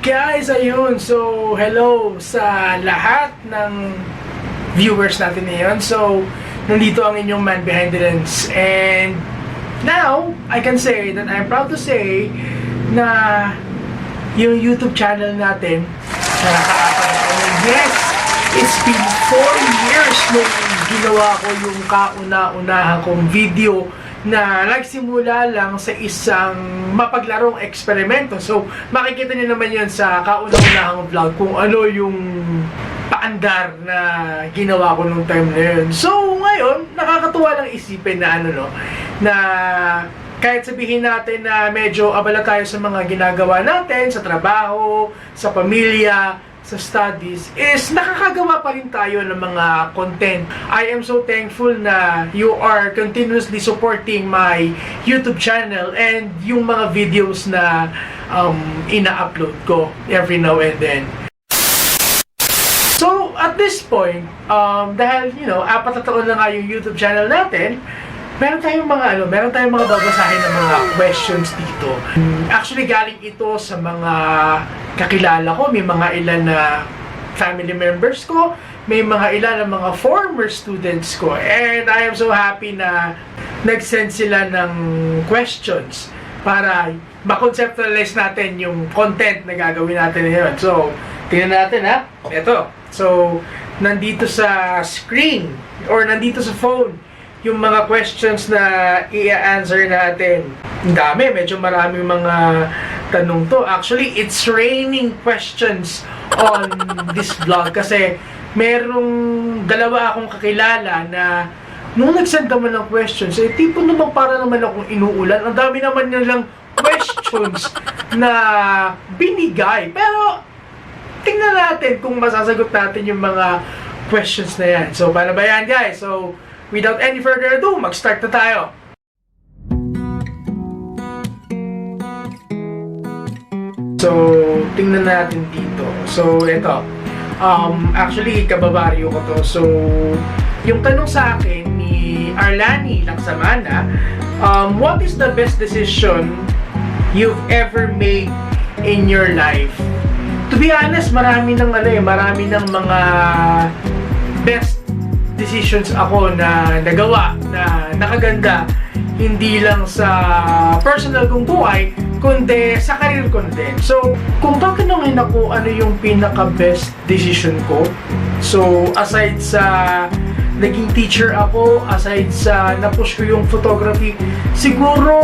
Guys, ayun. So, hello sa lahat ng viewers natin ngayon. So, nandito ang inyong man behind the lens. And now, I can say that I'm proud to say na yung YouTube channel natin na nakaapat na taon. Yes! It's been 4 years nung ginawa ko yung kauna-unahan kong video na nagsimula lang sa isang mapaglarong eksperimento. So, makikita niyo naman yun sa kauna-unahang vlog kung ano yung paandar na ginawa ko nung time na yun. So, ngayon, nakakatuwa lang isipin na ano no, na kahit sabihin natin na medyo abala tayo sa mga ginagawa natin, sa trabaho, sa pamilya, sa studies, is nakakagawa pa rin tayo ng mga content. I am so thankful na you are continuously supporting my YouTube channel and yung mga videos na um, ina-upload ko every now and then. So, at this point, um, dahil, you know, apat na taon na nga yung YouTube channel natin, meron tayong mga, ano, meron tayong mga babasahin ng mga questions dito. Actually, galing ito sa mga kakilala ko. May mga ilan na family members ko. May mga ilan na mga former students ko. And I am so happy na nag-send sila ng questions para makonceptualize natin yung content na gagawin natin ngayon. So, tingnan natin ha. Ito. So, nandito sa screen or nandito sa phone yung mga questions na i-answer natin. Ang dami, medyo maraming mga tanong to. Actually, it's raining questions on this vlog kasi merong dalawa akong kakilala na nung nagsend naman ng questions, eh, tipo naman para naman akong inuulan. Ang dami naman nilang questions na binigay. Pero, tingnan natin kung masasagot natin yung mga questions na yan. So, paano ba yan, guys? So, without any further ado, mag-start na tayo. So, tingnan natin dito. So, ito. Um, actually, kababaryo ko to. So, yung tanong sa akin ni Arlani Laksamana, um, what is the best decision you've ever made in your life? To be honest, marami ng ano eh, marami ng mga best decisions ako na nagawa na nakaganda hindi lang sa personal kong buhay kundi sa career ko din. So, kung tatanungin ako ano yung pinaka-best decision ko, so aside sa naging teacher ako, aside sa napush ko yung photography, siguro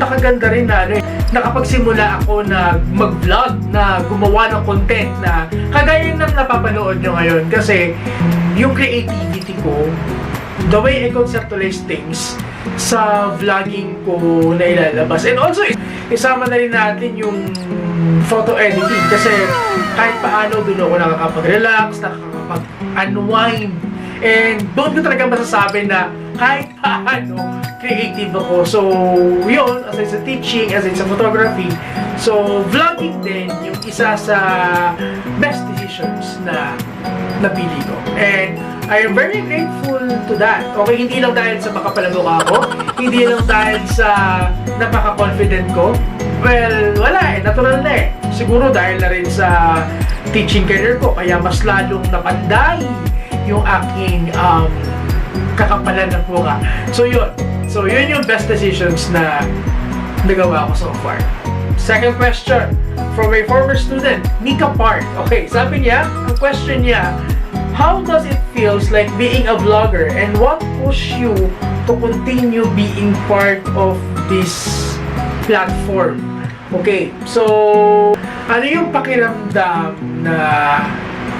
nakaganda rin na ano, nakapagsimula ako na mag-vlog, na gumawa ng content na kagaya ng napapanood nyo ngayon kasi yung creativity ko, the way I conceptualize things sa vlogging ko na ilalabas. And also, isama na rin natin yung photo editing kasi kahit paano doon ako nakakapag-relax, nakakapag-unwind, and doon ko talaga masasabi na kahit paano creative ako. So, yun, aside sa teaching, aside sa photography, so vlogging din yung isa sa best decisions na napili ko. And I am very grateful to that. Okay, hindi lang dahil sa makapalago ako, hindi lang dahil sa napaka-confident ko. Well, wala eh, natural na eh. Siguro dahil na rin sa teaching career ko, kaya mas lalong napanday yung aking um, kakapalan ng buka. So yun. So yun yung best decisions na nagawa ko so far. Second question from a former student, Nika Park. Okay, sabi niya, ang question niya, How does it feels like being a vlogger and what push you to continue being part of this platform? Okay, so ano yung pakiramdam na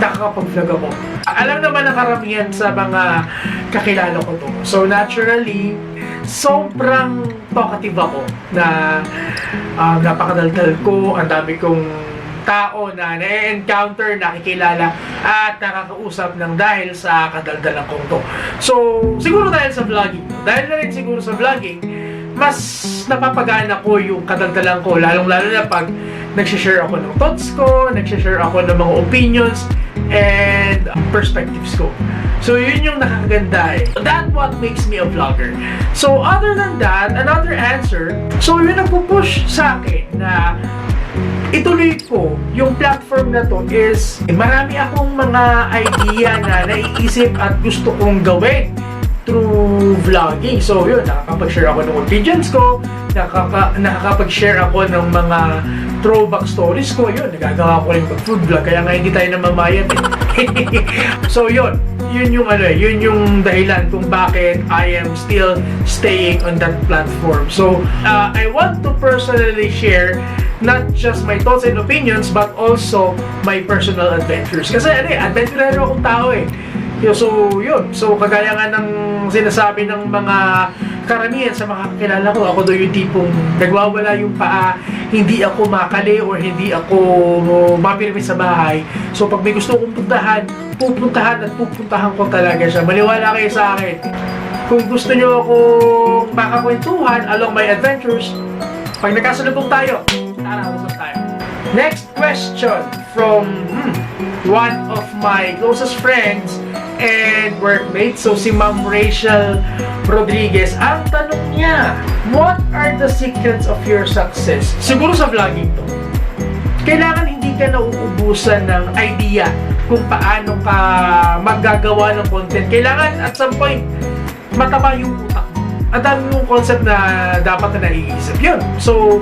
nakakapag-vlog ako? Alam naman ng karamihan sa mga kakilala ko to. So naturally, sobrang talkative ako na uh, napakadaldal ko, ang dami kong tao na na-encounter, nakikilala at nakakausap ng dahil sa kadaldalan kong to. So, siguro dahil sa vlogging, dahil na rin siguro sa vlogging, mas napapagana ko yung kadaldalan ko, lalong-lalo na pag nagsishare ako ng thoughts ko, nagsishare ako ng mga opinions, and perspectives ko. So, yun yung nakakaganda eh. That what makes me a vlogger. So, other than that, another answer, so yun nagpo-push sa akin na ituloy ko yung platform na to is eh, marami akong mga idea na naiisip at gusto kong gawin through vlogging. So yun, nakakapag-share ako ng opinions ko, nakaka nakakapag-share ako ng mga throwback stories ko. Yun, nagagawa ko rin mag food vlog, kaya nga hindi tayo namamayat eh. so yun, yun yung ano eh, yun yung dahilan kung bakit I am still staying on that platform. So, uh, I want to personally share not just my thoughts and opinions but also my personal adventures. Kasi ano eh, adventurero akong tao eh. So, yun. So, kagaya nga ng sinasabi ng mga karamihan sa mga kakilala ko, ako daw yung tipong nagwawala yung paa, hindi ako makali or hindi ako mapirmi sa bahay. So, pag may gusto kong puntahan, pupuntahan at pupuntahan ko talaga siya. Maniwala kayo sa akin. Kung gusto nyo akong makakwentuhan along my adventures, pag nagkasalubong tayo, tara, usap tayo. Next question from hmm, one of my closest friends and workmates. So si Ma'am Rachel Rodriguez, ang tanong niya, what are the secrets of your success? Siguro sa vlogging to. Kailangan hindi ka nauubusan ng idea kung paano ka maggagawa ng content. Kailangan at some point, mataba yung utak. Ang dami mong concept na dapat na naiisip. Yun. So,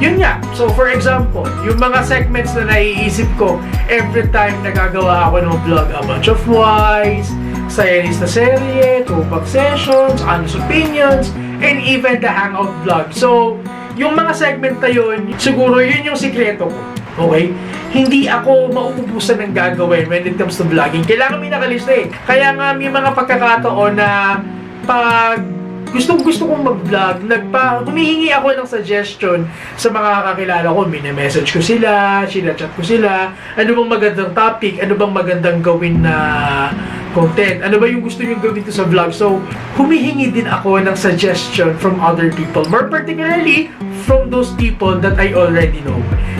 yun nga. So, for example, yung mga segments na naiisip ko every time nagagawa ako ng vlog, A Bunch of Whys, Sayanis na serye, Tupac Sessions, Honest Opinions, and even the Hangout vlog. So, yung mga segment na yun, siguro yun yung sikreto ko. Okay? Hindi ako mauubusan ng gagawin when it comes to vlogging. Kailangan may nakalista eh. Kaya nga may mga pagkakataon na pag gustong gusto kong mag-vlog, nagpa, humihingi ako ng suggestion sa mga kakilala ko. Mine-message ko sila, sinachat ko sila, ano bang magandang topic, ano bang magandang gawin na content, ano ba yung gusto nyo gawin to sa vlog. So, humihingi din ako ng suggestion from other people. More particularly, from those people that I already know.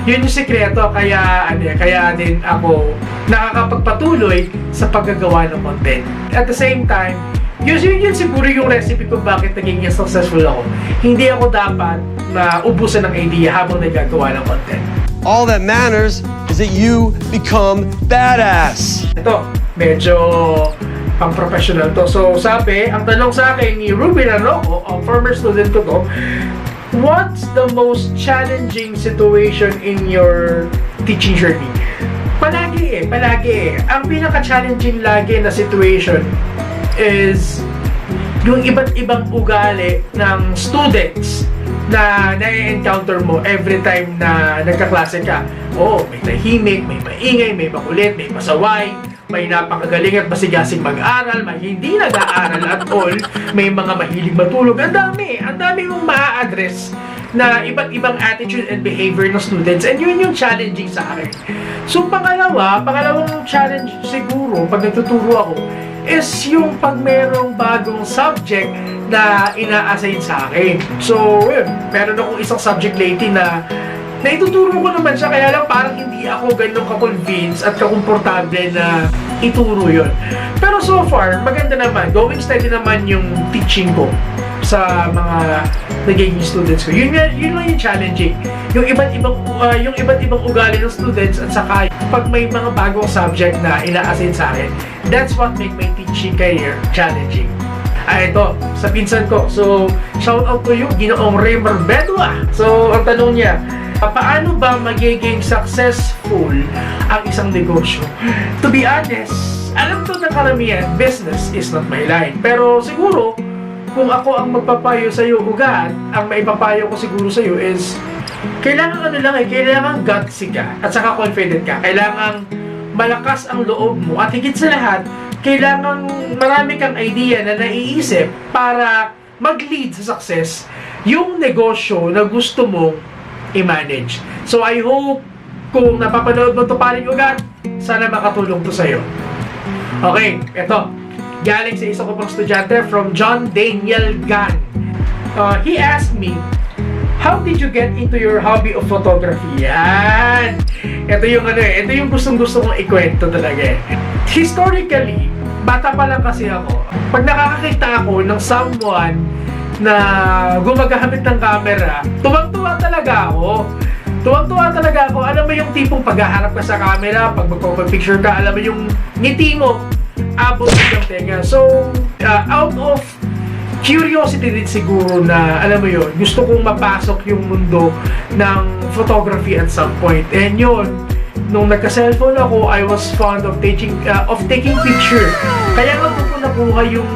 Yun yung sekreto, kaya, ano, kaya din ako nakakapagpatuloy sa paggagawa ng content. At the same time, yun, yun, yun siguro yung recipe kung bakit naging successful ako. Hindi ako dapat na ubusan ng idea habang nagagawa ng content. All that matters is that you become badass. Ito, medyo pang professional to. So, sabi, ang tanong sa akin ni Ruben Arroco, ang former student ko to, what's the most challenging situation in your teaching journey? Palagi eh, palagi eh. Ang pinaka-challenging lagi na situation is yung iba't ibang ugali ng students na na-encounter mo every time na nagkaklase ka. Oo, oh, may tahimik, may maingay, may makulit, may pasaway, may napakagaling at masigasing mag-aral, may hindi nag-aaral at all, may mga mahilig matulog. Ang dami, ang dami mong maa-address na iba't ibang attitude and behavior ng students and yun yung challenging sa akin. So pangalawa, pangalawang challenge siguro pag nagtuturo ako is yung pag merong bagong subject na ina-assign sa akin. So, yun, meron akong isang subject lately na naituturo ko naman siya, kaya lang parang hindi ako ganun ka-convince at kakomportable na ituro yun. Pero so far, maganda naman. Going steady naman yung teaching ko sa mga nagiging students ko. Yun, yun lang yung challenging. Yung iba't ibang uh, yung iba't ibang ugali ng students at saka pag may mga bagong subject na ina-assign sa akin, that's what make my teaching career challenging. Ah, ito, sa pinsan ko. So, shout out to you, Ginoong Ray Marbedua. So, ang tanong niya, "Pa- paano ba magiging successful ang isang negosyo? To be honest, alam to ng karamihan, business is not my line. Pero siguro, kung ako ang magpapayo sa iyo, ugat, ang maipapayo ko siguro sa iyo is, kailangan ano lang eh, kailangan gutsy ka at saka confident ka. Kailangan malakas ang loob mo at higit sa lahat, kailangan marami kang idea na naiisip para mag-lead sa success yung negosyo na gusto mong i-manage. So I hope kung napapanood mo to paring ugat, sana makatulong to sa'yo. Okay, eto. Galing sa isa ko pang estudyante from John Daniel Gan. Uh, he asked me, How did you get into your hobby of photography? Yan! Ito yung ano eh, ito yung gustong gusto kong ikwento talaga eh. Historically, bata pa lang kasi ako, pag nakakakita ako ng someone na gumagamit ng camera, tuwang-tuwa talaga ako. Tuwang-tuwa talaga ako. Alam mo yung tipong paghaharap ka sa camera, pag magpapapicture ka, alam mo yung ngiti mo, abot ng tenga. So, uh, out of curiosity din siguro na, alam mo yun, gusto kong mapasok yung mundo ng photography at some point. And yun, nung nagka-cellphone ako, I was fond of taking uh, of taking picture. Kaya nga ko nakuha yung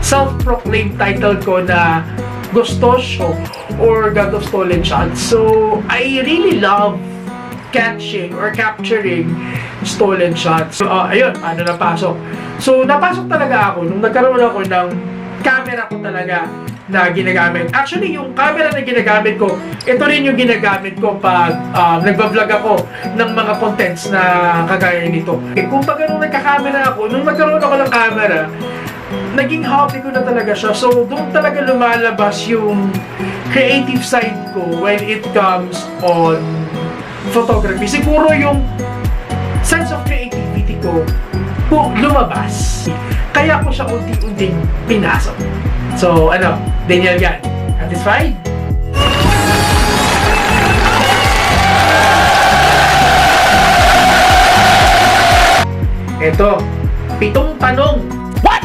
self-proclaimed title ko na Gustosyo or God of Stolen Shots. So, I really love catching or capturing stolen shots. So, uh, ayun, paano napasok? So, napasok talaga ako nung nagkaroon ako ng camera ko talaga na ginagamit. Actually, yung camera na ginagamit ko, ito rin yung ginagamit ko pag uh, nagbablog ako ng mga contents na kagaya nito. Eh, kung pag nung nagka-camera ako, nung nagkaroon ako ng camera, naging hobby ko na talaga siya. So, doon talaga lumalabas yung creative side ko when it comes on photography. Siguro yung sense of creativity ko po lumabas. Kaya ko siya unti-unting pinasok. So, ano, Daniel Gan, satisfied? Ito, pitong tanong. What?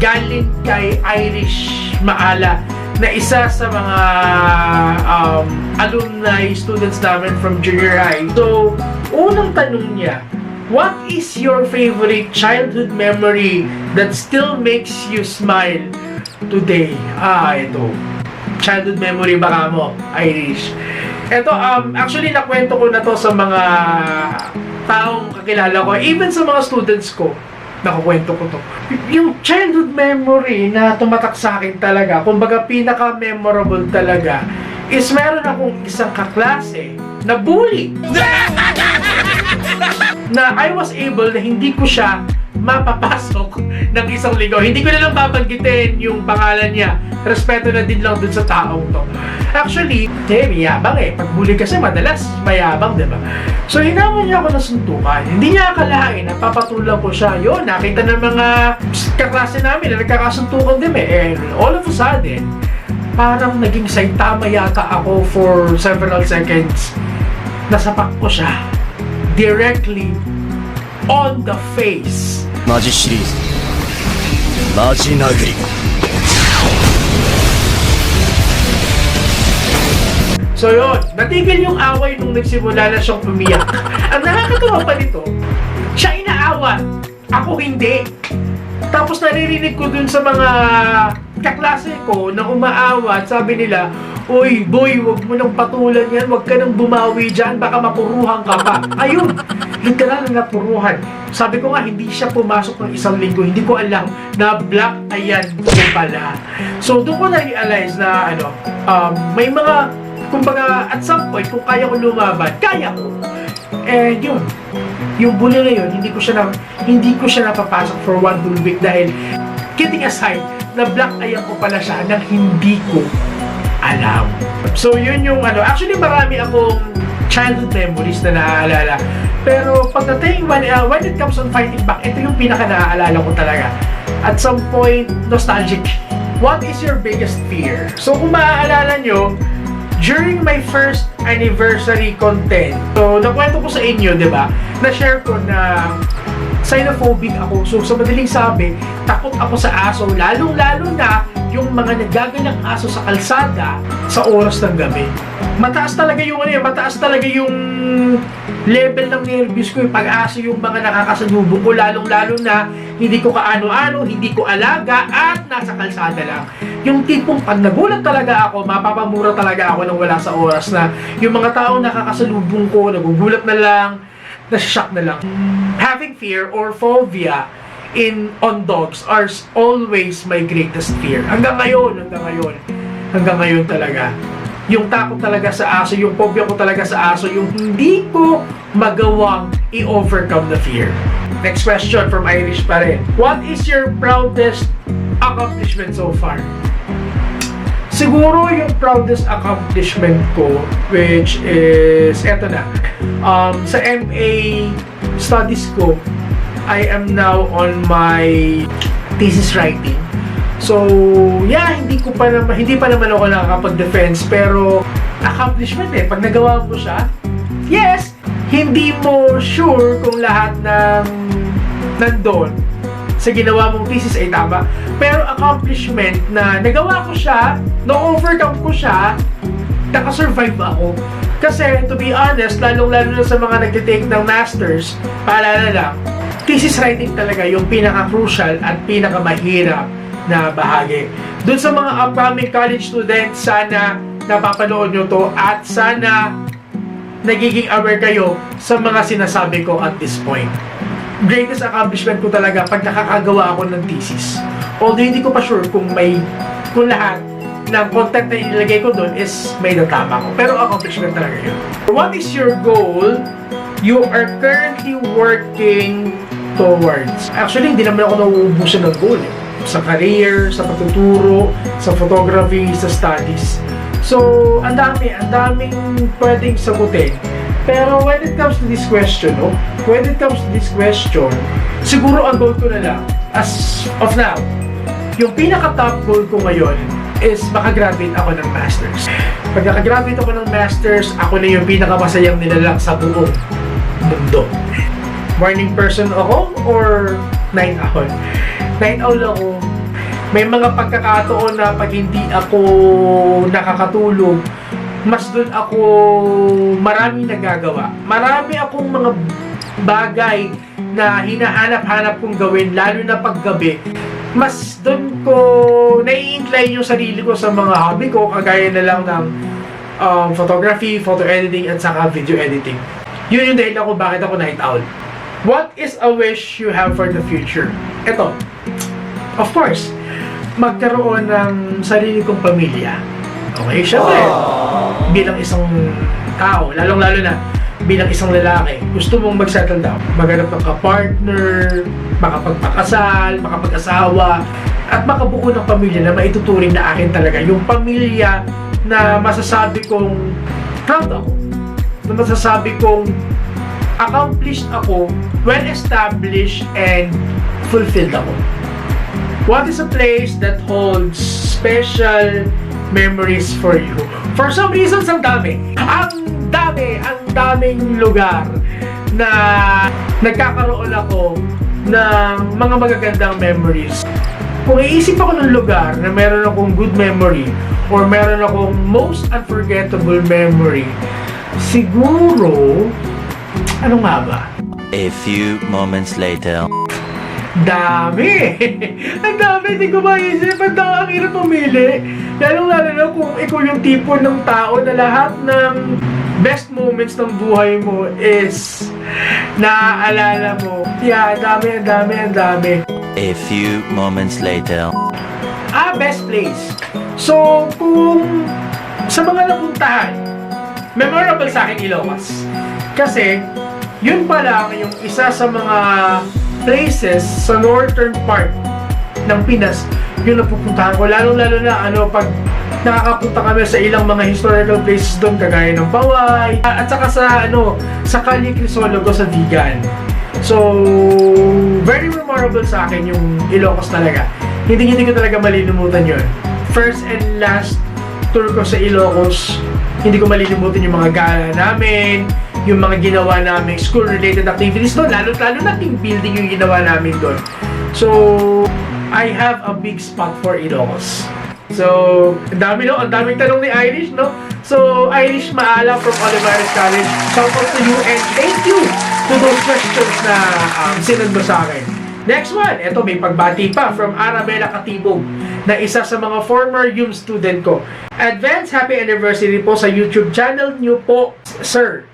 Galing kay Irish Maala na isa sa mga um, alumni students namin from junior high. So, unang tanong niya, what is your favorite childhood memory that still makes you smile today? Ah, ito. Childhood memory baka mo, Irish. Ito, um, actually, nakwento ko na to sa mga taong kakilala ko, even sa mga students ko, nakukwento ko to. Yung childhood memory na tumatak sa akin talaga, kumbaga pinaka-memorable talaga, is meron akong isang kaklase na bully. na I was able na hindi ko siya mapapasok ng isang ligaw. Hindi ko na lang babanggitin yung pangalan niya. Respeto na din lang dun sa taong to. Actually, eh, mayabang eh. Pag bully kasi madalas mayabang, di ba? So, hinamon niya ako ng suntukan. Hindi niya akalain na papatulang ko siya. Yun, nakita ng mga kaklase namin na nagkakasuntukan din eh. And all of a sudden, parang naging Saitama yata ako for several seconds. Nasapak ko siya directly on the face. Maji series. Maji Nagri. So yun, natigil yung away nung nagsimula na siyang umiyak. Ang nakakatawa pa nito, siya inaawan. Ako hindi. Tapos naririnig ko dun sa mga kaklase ko na umaawat, sabi nila, Uy, boy, wag mo nang patulan yan, wag ka nang bumawi dyan, baka mapuruhan ka pa. Ayun, literal na napuruhan. Sabi ko nga, hindi siya pumasok ng isang linggo, hindi ko alam na black ayan ko pala. So, doon ko na-realize na, ano, um, may mga kumbaga at some point kung kaya ko lumaban, kaya ko. Eh yun. Yung bully na yun, hindi ko siya na, hindi ko siya napapasok for one full week dahil kidding aside, na black ayan ko pala siya nang hindi ko alam. So yun yung ano, actually marami akong childhood memories na naaalala. Pero pagdating when, uh, when it comes on fighting back, ito yung pinaka naaalala ko talaga. At some point, nostalgic. What is your biggest fear? So kung maaalala nyo, during my first anniversary content, so nakwento ko sa inyo, di ba, na-share ko na xenophobic ako. So sa madaling sabi, takot ako sa aso, lalong-lalo na yung mga nagagalang aso sa kalsada sa oras ng gabi. Mataas talaga yung ano mataas talaga yung level ng nervous ko yung pag-aso yung mga nakakasalubong ko lalong-lalo na hindi ko kaano-ano, hindi ko alaga at nasa kalsada lang. Yung tipong pag nagulat talaga ako, mapapamura talaga ako nang wala sa oras na yung mga taong nakakasalubong ko, nagugulat na lang, nashock na lang. Having fear or phobia in on dogs are always my greatest fear. Hanggang ngayon, hanggang ngayon, hanggang ngayon talaga. Yung takot talaga sa aso, yung phobia ko talaga sa aso, yung hindi ko magawang i-overcome the fear. Next question from Irish pa rin. What is your proudest accomplishment so far? Siguro yung proudest accomplishment ko, which is, eto na, um, sa MA studies ko, I am now on my thesis writing. So, yeah, hindi ko pa naman, hindi pa naman ako nakakapag-defense, pero accomplishment eh. Pag nagawa mo siya, yes, hindi mo sure kung lahat ng nandun sa ginawa mong thesis ay tama. Pero accomplishment na nagawa ko siya, na-overcome ko siya, nakasurvive ako. Kasi, to be honest, lalong-lalo na sa mga nagtitake ng masters, paalala lang, thesis writing talaga yung pinaka-crucial at pinaka-mahirap na bahagi. Doon sa mga upcoming college students, sana napapanood nyo to at sana nagiging aware kayo sa mga sinasabi ko at this point. Greatest accomplishment ko talaga pag nakakagawa ako ng thesis. Although hindi ko pa sure kung may kung lahat ng content na inilagay ko doon is may natama ko. Pero accomplishment talaga yun. What is your goal you are currently working towards? Actually, hindi naman ako nauubusan ng goal eh. Sa career, sa pagtuturo, sa photography, sa studies. So, ang dami, ang daming pwedeng sagutin. Pero when it comes to this question, no? When it comes to this question, siguro ang goal ko na lang, as of now, yung pinaka-top goal ko ngayon is makagraduate ako ng masters. Pag nakagraduate ako ng masters, ako na yung pinakamasayang nilalang sa buong mundo. Morning person ako or night owl? Night owl ako. May mga pagkakataon na pag hindi ako nakakatulog, mas doon ako marami nagagawa. Marami akong mga bagay na hinahanap-hanap kong gawin, lalo na paggabi. Mas doon ko nai-incline yung sarili ko sa mga hobby ko, kagaya na lang ng um, photography, photo editing, at saka video editing. Yun yung dahilan ko bakit ako night owl. What is a wish you have for the future? Ito, of course, magkaroon ng sarili kong pamilya. Okay, syempre, bilang isang tao, lalong-lalo na bilang isang lalaki, gusto mong mag-settle down, maghanap ng ka-partner, makapagpakasal, makapag-asawa, at makabuo ng pamilya na maituturing na akin talaga. Yung pamilya na masasabi kong proud ako, na masasabi kong accomplished ako, well-established, and fulfilled ako. What is a place that holds special memories for you? For some reasons, ang dami. Ang dami, ang daming lugar na nagkakaroon ako ng mga magagandang memories. Kung iisip ako ng lugar na meron akong good memory or meron akong most unforgettable memory, siguro, ano nga ba? A few moments later. Dami! ang dami, hindi ko maisip. Ang dami, ang hirap pumili. Lalong lalo na kung ikaw yung tipo ng tao na lahat ng best moments ng buhay mo is naaalala mo. Yeah, ang dami, ang dami, ang dami. A few moments later. Ah, best place. So, kung sa mga napuntahan, memorable sa akin Ilocos. Kasi, yun pa lang yung isa sa mga places sa northern part ng Pinas yung napupuntahan ko. Lalo-lalo na ano, pag nakakapunta kami sa ilang mga historical places doon, kagaya ng Baway, at saka sa ano, sa Kali Crisologo sa Vigan. So, very memorable sa akin yung Ilocos talaga. Hindi hindi ko talaga malilimutan yun. First and last tour ko sa Ilocos, hindi ko malilimutan yung mga gala namin, yung mga ginawa namin school-related activities doon, lalo-lalo na team building yung ginawa namin doon. So, I have a big spot for Ilocos. So, ang dami no, ang daming tanong ni Irish, no? So, Irish Maala from Olivares College, shout out to you and thank you to those questions na um, sinend mo sa akin. Next one, eto may pagbati pa from Arabella Katibog na isa sa mga former YUM student ko. Advance happy anniversary po sa YouTube channel niyo po, sir.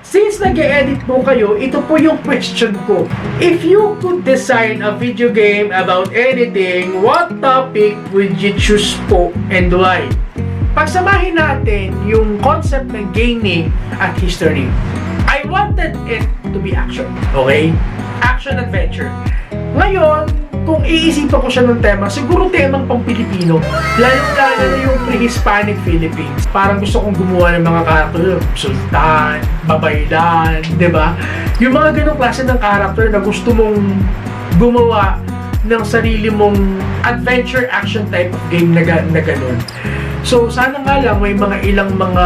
Since nag-edit po kayo, ito po yung question ko. If you could design a video game about anything, what topic would you choose po and why? Pagsamahin natin yung concept ng gaming at history. I wanted it to be action. Okay? Action adventure. Ngayon, kung iisipan ko siya ng tema, siguro temang pang Pilipino. Lalo-lalo na yung pre-Hispanic Philippines. Parang gusto kong gumawa ng mga karakter, Sultan, Babaylan, di ba? Yung mga ganong klase ng karakter na gusto mong gumawa ng sarili mong adventure action type of game na, na ganun. So, sana nga lang may mga ilang mga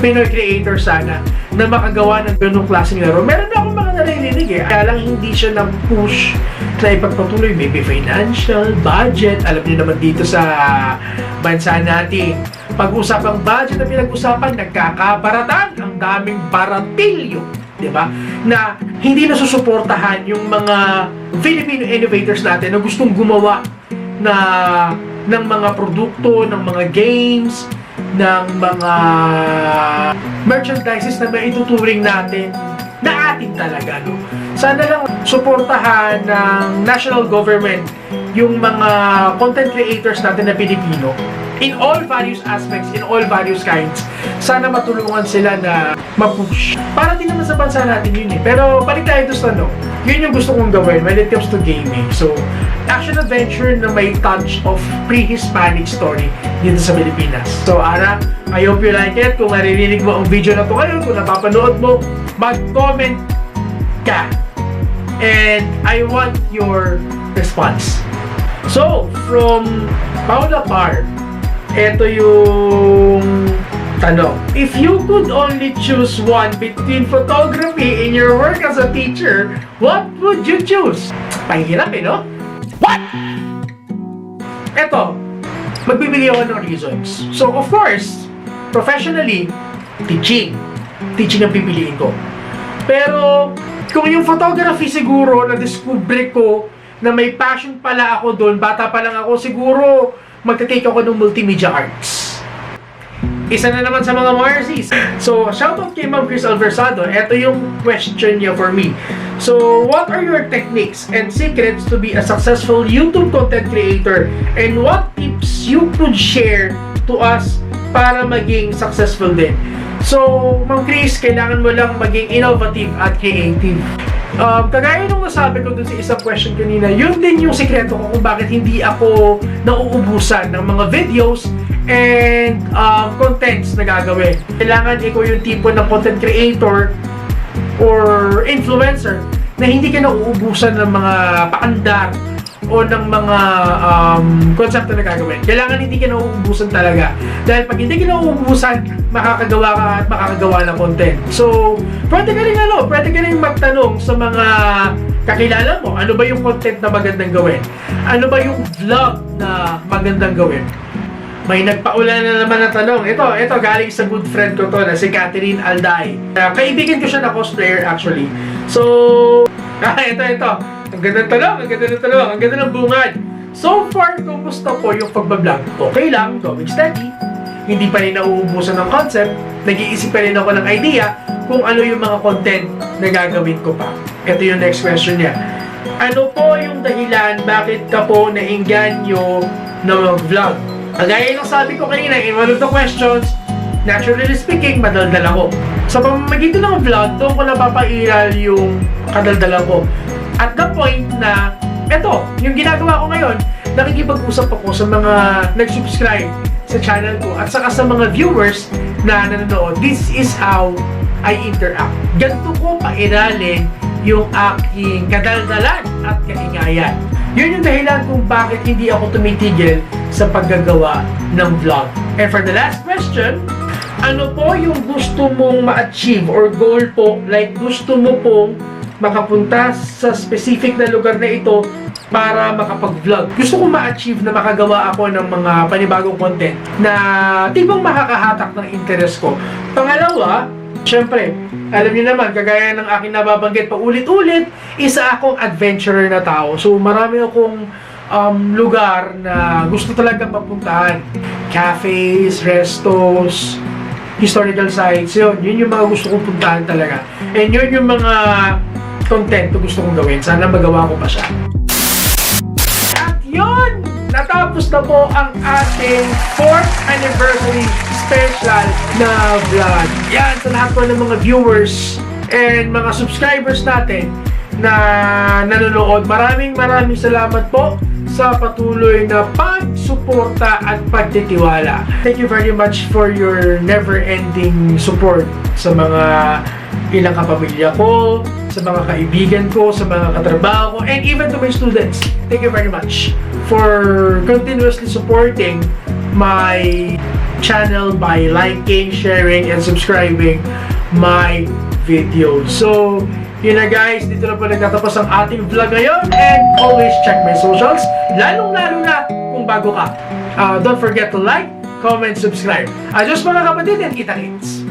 Pinoy creators sana na makagawa ng ganung klaseng laro. Meron na akong mga naririnig eh. Kaya lang hindi siya na-push na ipagpatuloy. Maybe financial, budget. Alam niyo naman dito sa bansa natin. Pag-usapang budget na pinag-usapan, nagkakabaratan. Ang daming baratilyo. Di ba? Na hindi nasusuportahan yung mga Filipino innovators natin na gustong gumawa na ng mga produkto, ng mga games, ng mga merchandises na maituturing natin na atin talaga, no? Sana lang suportahan ng national government yung mga content creators natin na Pilipino in all various aspects, in all various kinds. Sana matulungan sila na ma-push. Para din naman sa bansa natin yun eh. Pero balik tayo doon sa ano, yun yung gusto kong gawin when it comes to gaming. So, action-adventure na may touch of pre-Hispanic story dito sa Pilipinas. So, Ana, I hope you like it. Kung naririnig mo ang video na to ngayon, kung napapanood mo, mag-comment ka. And I want your response. So, from Paula Par, ito yung tanong. If you could only choose one between photography and your work as a teacher, what would you choose? Pahirap eh, no? What? Ito, magbibigay ako ng reasons. So, of course, professionally, teaching. Teaching ang pipiliin ko. Pero, kung yung photography siguro, na-discover ko na may passion pala ako doon, bata pa lang ako, siguro magta-take ako ng multimedia arts. Isa na naman sa mga Marcies. So, shoutout kay Ma'am Chris Alversado. Ito yung question niya for me. So, what are your techniques and secrets to be a successful YouTube content creator? And what tips you could share to us para maging successful din? So, Ma'am Chris, kailangan mo lang maging innovative at creative. Um, kagaya nung nasabi ko dun sa isang question kanina, yun din yung sikreto ko kung bakit hindi ako nauubusan ng mga videos and um, contents na gagawin. Kailangan ikaw yung tipo ng content creator or influencer na hindi ka nauubusan ng mga paandar o ng mga um, konsepto na gagawin. Kailangan hindi ka nauubusan talaga. Dahil pag hindi ka nauubusan, makakagawa ka at makakagawa ng content. So, pwede ka rin ano, pwede ka rin magtanong sa mga kakilala mo, ano ba yung content na magandang gawin? Ano ba yung vlog na magandang gawin? May nagpaula na naman ng tanong. Ito, ito galing sa good friend ko to na si Catherine Alday. Uh, kaibigan ko siya na cosplayer actually. So, ah, ito, ito. Ang ganda ng tanong, ang ganda ng tanong, ang ganda ng bungad. So far, kumusta po yung pagbablog? Okay lang, going steady. Hindi pa rin nauubusan ng concept. Nag-iisip pa rin ako ng idea kung ano yung mga content na gagawin ko pa. Ito yung next question niya. Ano po yung dahilan bakit ka po nainganyo na mag-vlog? Kagaya ng sabi ko kanina in one of the questions, naturally speaking, madaldal ako. Sa pamamagitan ng vlog, doon ko napapairal yung kadaldalan ko. Point na, eto, yung ginagawa ko ngayon, nakikipag-usap ako sa mga nag-subscribe sa channel ko at saka sa mga viewers na nanonood. This is how I interact. Ganito ko pairalin yung aking kadaldalan at kaingayan. Yun yung dahilan kung bakit hindi ako tumitigil sa paggagawa ng vlog. And for the last question, ano po yung gusto mong ma-achieve or goal po, like gusto mo pong makapunta sa specific na lugar na ito para makapag-vlog. Gusto kong ma-achieve na makagawa ako ng mga panibagong content na tipong makakahatak ng interest ko. Pangalawa, syempre, alam niyo naman, kagaya ng aking nababanggit pa ulit-ulit, isa akong adventurer na tao. So, marami akong um, lugar na gusto talaga mapuntahan. Cafes, restos, historical sites, yun. Yun yung mga gusto kong puntahan talaga. And yun yung mga content gusto kong gawin. Sana magawa ko pa siya. At yun! Natapos na po ang ating 4th anniversary special na vlog. Yan, sa lahat po ng mga viewers and mga subscribers natin na nanonood. Maraming maraming salamat po sa patuloy na pagsuporta at pagtitiwala. Thank you very much for your never-ending support sa mga ilang kapamilya ko, sa sa mga kaibigan ko, sa mga katrabaho ko, and even to my students. Thank you very much for continuously supporting my channel by liking, sharing, and subscribing my videos. So, yun na guys, dito na po nagtatapos ang ating vlog ngayon and always check my socials, lalong-lalo na kung bago ka. Uh, don't forget to like, comment, subscribe. Adios mga kapatid and kita-kits!